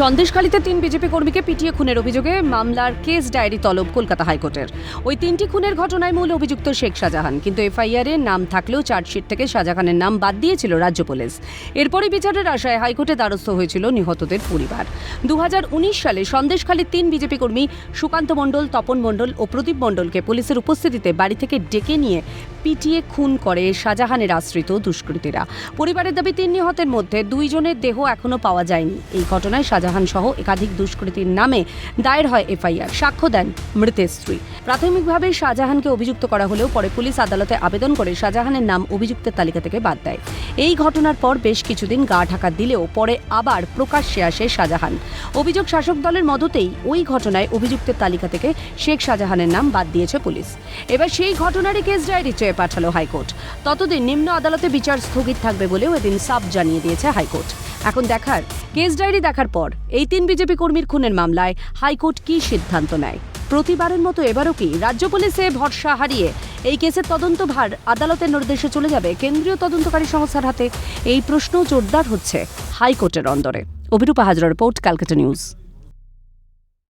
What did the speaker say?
সন্দেশখালীতে তিন বিজেপি কর্মীকে পিটিয়ে খুনের অভিযোগে মামলার কেস ডায়েরি তলব কলকাতা হাইকোর্টের। ওই তিনটি খুনের ঘটনায় মূল অভিযুক্ত শেখ শাহজাহান। কিন্তু এফআইআর এ নাম থাকলেও চার্জশিট থেকে শাহজাহানের নাম বাদ দিয়েছিল রাজ্য পুলিশ। এরপরই বিচারের আশায় হাইকোর্টে দ্বারস্থ হয়েছিল নিহতদের পরিবার। দুহাজার উনিশ সালে সন্দেশখালীর তিন বিজেপি কর্মী সুকান্ত মণ্ডল, তপন মণ্ডল ও প্রদীপ মণ্ডলকে পুলিশের উপস্থিতিতে বাড়ি থেকে ডেকে নিয়ে পিটিয়ে খুন করে শাহজাহানের আশ্রিত দুষ্কৃতীরা। পরিবারের দাবি, তিন নিহতের মধ্যে দুইজনের দেহ এখনও পাওয়া যায়নি। এই ঘটনায় শাহজাহান সহ একাধিক দুষ্কৃতীর নামে দায়ের হয় এফআইআর। সাক্ষ্য দেন মৃতের স্ত্রী। প্রাথমিকভাবে শাহজাহানকে অভিযুক্ত করা হলেও পরে পুলিশ আদালতে আবেদন করে শাহজাহানের নাম অভিযুক্তের তালিকা থেকে বাদ দেয়। এই ঘটনার পর বেশ কিছুদিন গা ঢাকা দিলেও পরে আবার প্রকাশ্যে আসে শাহজাহান। অভিযোগ শাসক দলের মদতেই ওই ঘটনায় অভিযুক্তের তালিকা থেকে শেখ শাহজাহানের নাম বাদ দিয়েছে পুলিশ। এবার সেই ঘটনারই কেস ডায়েরি চেয়ে পাঠালো হাইকোর্ট। ততদিন নিম্ন আদালতে বিচার স্থগিত থাকবে বলেও এদিন সাফ জানিয়ে দিয়েছে হাইকোর্ট। এখন দেখার, কেস ডায়েরি দেখার পর এই তিন বিজেপি কর্মীর খুনের মামলায় হাইকোর্ট কি সিদ্ধান্ত নেয়? প্রতিবারের মতো এবারও কি রাজ্য পুলিশে ভরসা হারিয়ে এই কেসের তদন্ত ভার আদালতের নির্দেশে চলে যাবে কেন্দ্রীয় তদন্তকারী সংস্থার হাতে? এই প্রশ্ন জোরদার হচ্ছে হাইকোর্টের অন্দরে। Abhirupa Hazra report, Calcutta news.